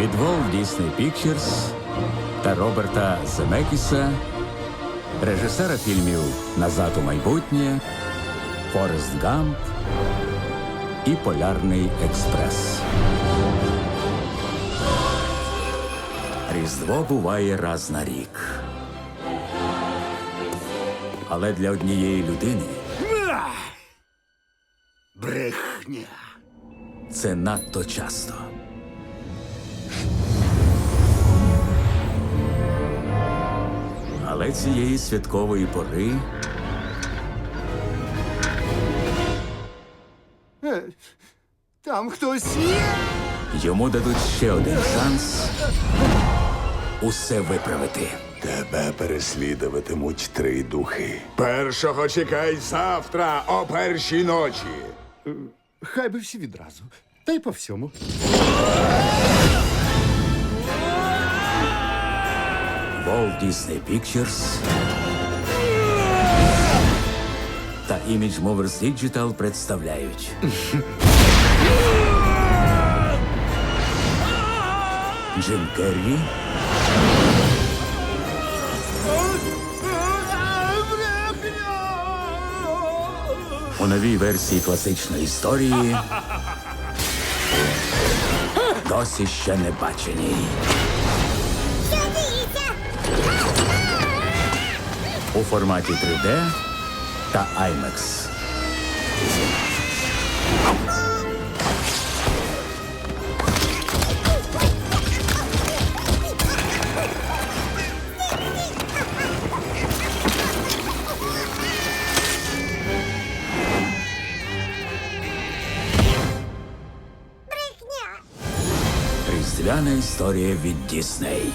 від Walt Disney Pictures та Роберта Земекіса, режисера фільмів Назад у майбутнє, Форест Гамп і Полярний експрес. Різдво буває раз на рік. Але для однієї людини Брехня. це надто часто. Але цієї святкової пори Е, Там хтось є. йому дадуть ще один шанс усе виправити. Тебе переслідуватимуть три духи. Першого чекай завтра о першій ночі. Хай би всі відразу. Та й по всьому. Walt Disney Pictures та Image Movers Digital представляють. Джим Керрі у новій версії класичної історії досі ще не бачені. У форматі 3D та IMAX. Різдвяна історія від Дісней.